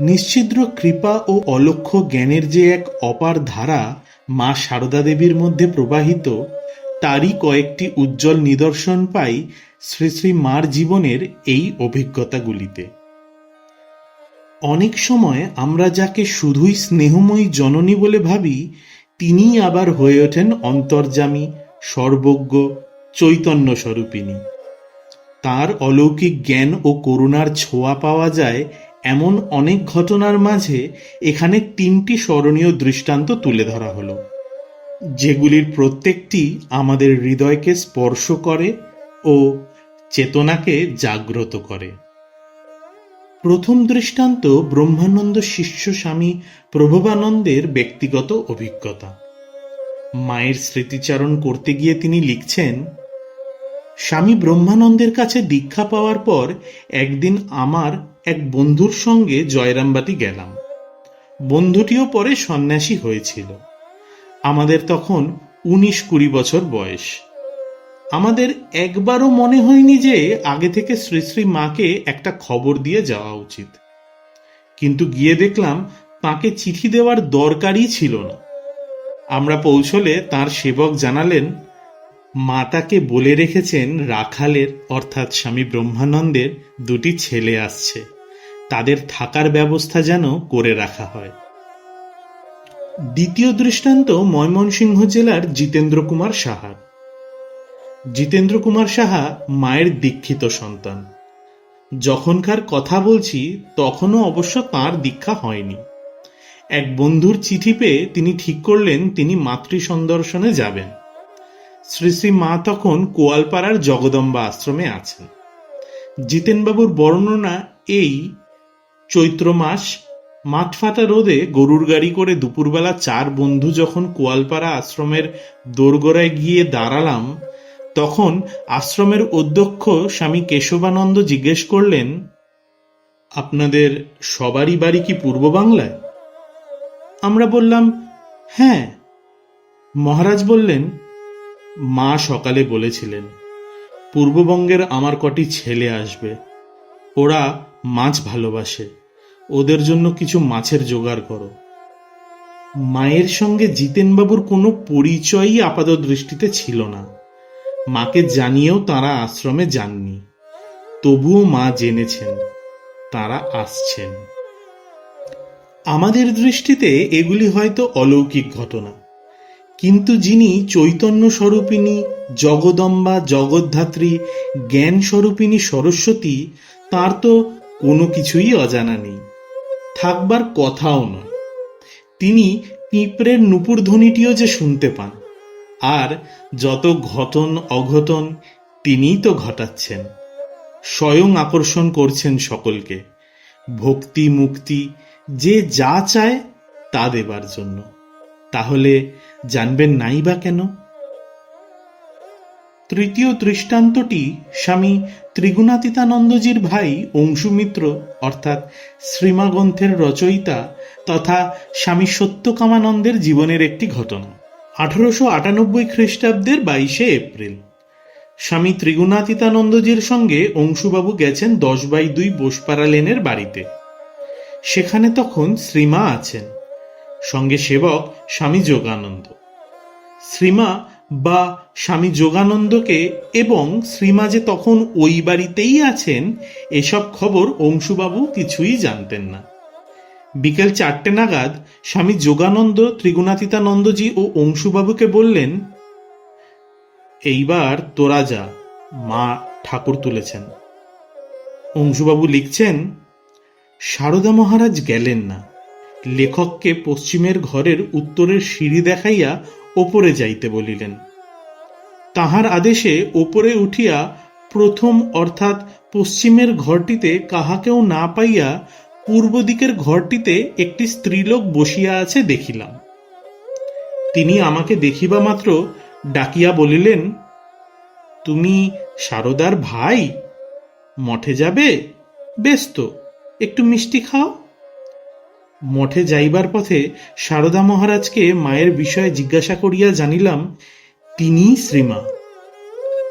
নিশ্ছিদ্র কৃপা ও অলক্ষ্য জ্ঞানের যে এক অপার ধারা মা সারদা দেবীর মধ্যে প্রবাহিত, তারই কয়েকটি উজ্জ্বল নিদর্শন পাই শ্রী শ্রী মার জীবনের এই অভিজ্ঞতাগুলিতে। অনেক সময় আমরা যাকে শুধুই স্নেহময়ী জননী বলে ভাবি, তিনিই আবার হয়ে ওঠেন অন্তর্যামী, সর্বজ্ঞ চৈতন্য স্বরূপিনী তার অলৌকিক জ্ঞান ও করুণার ছোঁয়া পাওয়া যায় এমন অনেক ঘটনার মাঝে এখানে তিনটি স্মরণীয় দৃষ্টান্ত তুলে ধরা হলো। যেগুলির প্রত্যেকটি আমাদের হৃদয়কে স্পর্শ করে ও চেতনাকে জাগ্রত করে। প্রথম দৃষ্টান্ত ব্রহ্মানন্দ শিষ্য স্বামী প্রভবানন্দের ব্যক্তিগত অভিজ্ঞতা। মায়ের স্মৃতিচারণ করতে গিয়ে তিনি লিখছেন স্বামী ব্রহ্মানন্দের কাছে দীক্ষা পাওয়ার পর একদিন আমার এক বন্ধুর সঙ্গে জয়রামবাটি গেলাম। বন্ধুটিও পরে সন্ন্যাসী হয়েছিল। আমাদের তখন উনিশ কুড়ি বছর বয়স। আমাদের একবারও মনে হয়নি যে আগে থেকে শ্রী শ্রী মাকে একটা খবর দিয়ে যাওয়া উচিত। কিন্তু গিয়ে দেখলাম তাকে চিঠি দেওয়ার দরকারই ছিল না। আমরা পৌঁছলে তার সেবক জানালেন মা তাকে বলে রেখেছেন রাখালের, অর্থাৎ স্বামী ব্রহ্মানন্দের, দুটি ছেলে আসছে। তাদের থাকার ব্যবস্থা যেন করে রাখা হয়। দ্বিতীয় দৃষ্টান্ত ময়মনসিংহ জেলার জিতেন্দ্র কুমার সাহার জিতেন্দ্র কুমার সাহা মায়ের দীক্ষিত সন্তান। যখনকার কথা বলছি, তখনও অবশ্য তার দীক্ষা হয়নি। এক বন্ধুর চিঠি পেয়ে তিনি ঠিক করলেন তিনি মাতৃ সন্দর্শনে যাবেন। শ্রী শ্রী মা তখন কোয়ালপাড়ার জগদম্বা আশ্রমে আছেন। জিতেনবাবুর বর্ণনা এই, চৈত্র মাস, মাঠফাটা রোদে গরুর গাড়ি করে দুপুরবেলা চার বন্ধু যখন কোয়ালপাড়া আশ্রমের দোরগোড়ায় গিয়ে দাঁড়ালাম, তখন আশ্রমের অধ্যক্ষ স্বামী কেশবানন্দ জিজ্ঞেস করলেন, আপনাদের সবারই বাড়ি কি পূর্ব বাংলায়? আমরা বললাম হ্যাঁ। মহারাজ বললেন মা সকালে বলেছিলেন, পূর্ববঙ্গের আমার কটি ছেলে আসবে। ওরা মাছ ভালোবাসে। ওদের জন্য কিছু মাছের জোগাড় করো। মায়ের সঙ্গে জিতেনবাবুর কোনো পরিচয়ই আপাত দৃষ্টিতে ছিল না। মাকে জানিয়েও তারা আশ্রমে যাননি। তবুও মা জেনেছেন, তারা আসছেন। আমাদের দৃষ্টিতে এগুলি হয়তো অলৌকিক ঘটনা। কিন্তু যিনি চৈতন্য স্বরূপিণী জগদম্বা, জগদ্ধাত্রী জ্ঞান স্বরূপিণী সরস্বতী, তার তো কোনো কিছুই অজানা নেই। থাকবার কথাও নয়। তিনি পিঁপড়ের নুপুর ধ্বনিটিও যে শুনতে পান, আর যত ঘটন অঘটন, তিনিই তো ঘটাচ্ছেন। স্বয়ং আকর্ষণ করছেন সকলকে। ভক্তি, মুক্তি, যে যা চায়, তা দেবার জন্য। তাহলে জানবেন নাই বা কেন? তৃতীয় দৃষ্টান্তটি স্বামী ত্রিগুণাতীতানন্দজির ভাই অংশুমিত্র, অর্থাৎ শ্রীমা গ্রন্থের রচয়িতা তথা স্বামী সত্যকামানন্দের জীবনের একটি ঘটনা। আঠারোশো আটানব্বই খ্রিস্টাব্দের বাইশে এপ্রিল। স্বামী ত্রিগুণাতীতানন্দজির সঙ্গে অংশুবাবু গেছেন দশ বাই দুই বোসপাড়া লেনের বাড়িতে। সেখানে তখন শ্রীমা আছেন। সঙ্গে সেবক স্বামী যোগানন্দ। শ্রীমা বা স্বামী যোগানন্দকে এবং শ্রীমা যে তখন ওই বাড়িতেই আছেন, এসব খবর অংশুবাবু কিছুই জানতেন না। বিকেল চারটে নাগাদ স্বামী যোগানন্দ ত্রিগুণাতীতানন্দজি ও অংশুবাবুকে বললেন, এইবার তোরা যা, মা ঠাকুর তুলেছেন। অংশুবাবু লিখছেন, সারদা মহারাজ গেলেন না। লেখককে পশ্চিমের ঘরের উত্তরের সিঁড়ি দেখাইয়া ওপরে যাইতে বলিলেন। তাহার আদেশে ওপরে উঠিয়া প্রথম অর্থাৎ পশ্চিমের ঘরটিতে কাহাকেও না পাইয়া পূর্ব দিকের ঘরটিতে একটি স্ত্রীলোক বসিয়া আছে দেখিলাম। তিনি আমাকে দেখিবা মাত্র ডাকিয়া বলিলেন, তুমি সারদার ভাই? মঠে যাবে? বেশ তো একটু মিষ্টি খাও। মঠে যাইবার পথে সারদা মহারাজকে মায়ের বিষয়ে জিজ্ঞাসা করিয়া জানিলাম, তিনিই শ্রীমা।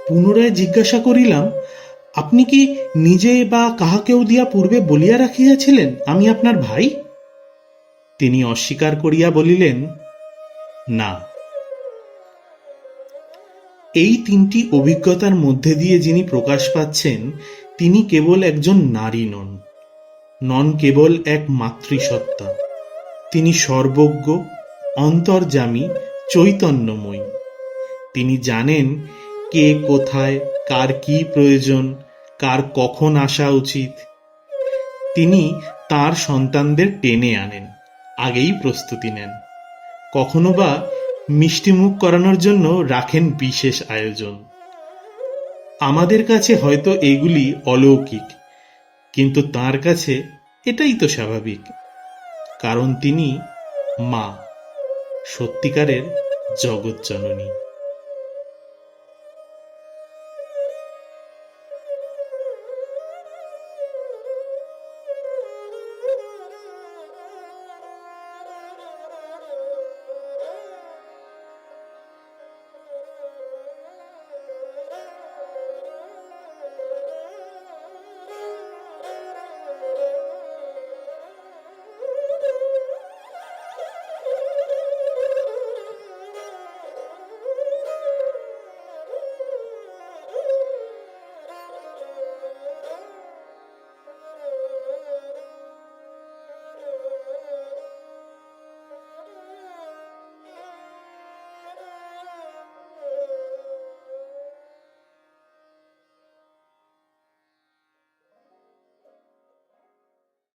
পুনরায় জিজ্ঞাসা করিলাম, আপনি কি নিজে বা কাহাকেও দিয়া পূর্বে বলিয়া রাখিয়াছিলেন আমি আপনার ভাই? তিনি অস্বীকার করিয়া বলিলেন, না। এই তিনটি অভিজ্ঞতার মধ্যে দিয়ে যিনি প্রকাশ পাচ্ছেন, তিনি কেবল একজন নারী নন। নন কেবল এক মাতৃসত্তা। তিনি সর্বজ্ঞ, অন্তর্যামী, চৈতন্যময়ী। তিনি জানেন কে কোথায়, কার কি প্রয়োজন, কার কখন আসা উচিত। তিনি তার সন্তানদের টেনে আনেন, আগেই প্রস্তুতি নেন। কখনো বা মিষ্টিমুখ করানোর জন্য রাখেন বিশেষ আয়োজন। আমাদের কাছে হয়তো এগুলি অলৌকিক কিন্তু তার কাছে এটাই তো স্বাভাবিক। কারণ তিনি মা সত্যিকারের জগৎ জননী।